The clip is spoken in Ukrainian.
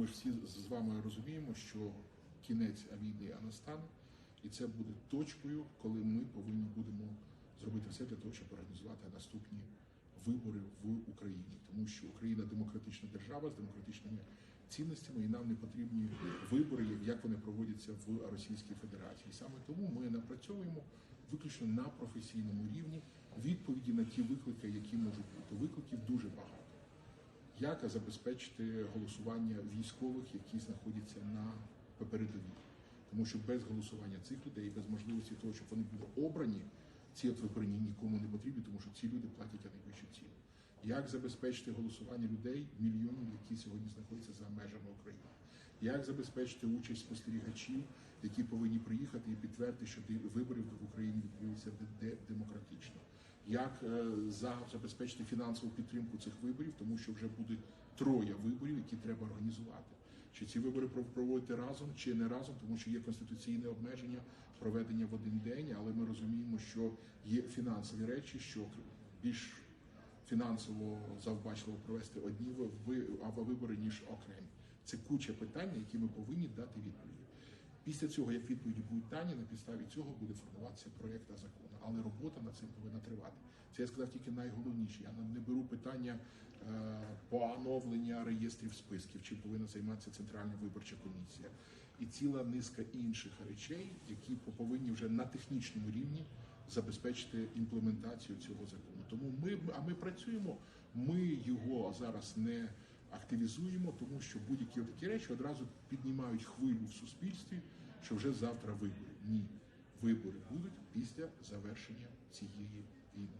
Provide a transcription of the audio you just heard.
Ми всі з вами розуміємо, що кінець війни настане, і це буде точкою, коли ми повинні будемо зробити все для того, щоб організувати наступні вибори в Україні, тому що Україна демократична держава з демократичними цінностями, і нам не потрібні вибори, як вони проводяться в Російській Федерації. Саме тому ми напрацьовуємо виключно на професійному рівні відповіді на ті виклики, які можуть бути. Викликів дуже багато як забезпечити голосування військових, які знаходяться на передовій. Тому що без голосування цих людей, без можливості того, щоб вони були обрані, ці от вибори нікому не потрібні, тому що ці люди платять найвищу ціну. Як забезпечити голосування людей, мільйонів, які сьогодні знаходяться за межами України? Як забезпечити участь спостерігачів, які повинні приїхати і підтвердити, що вибори в Україні відбулися де- де- демократично? Як е, забезпечити фінансову підтримку цих виборів, тому що вже буде троє виборів, які треба організувати. Чи ці вибори пров- проводити разом, чи не разом, тому що є конституційне обмеження проведення в один день, але ми розуміємо, що є фінансові речі, що більш фінансово завбачливо провести одні ви- а вибори ніж окремі. Це куча питань, які ми повинні дати відповіді. Після цього, як відповіді будуть дані, на підставі цього буде формуватися проєкт закону. Але робота над цим повинна тривати. Це я сказав тільки найголовніше. Я не беру питання е, поновлення реєстрів списків, чим повинна займатися Центральна виборча комісія, і ціла низка інших речей, які повинні вже на технічному рівні забезпечити імплементацію цього закону. Тому ми а ми працюємо. Ми його зараз не активізуємо, тому що будь-які такі речі одразу піднімають хвилю в суспільстві, що вже завтра вибори. Ні, вибори будуть після завершення цієї війни.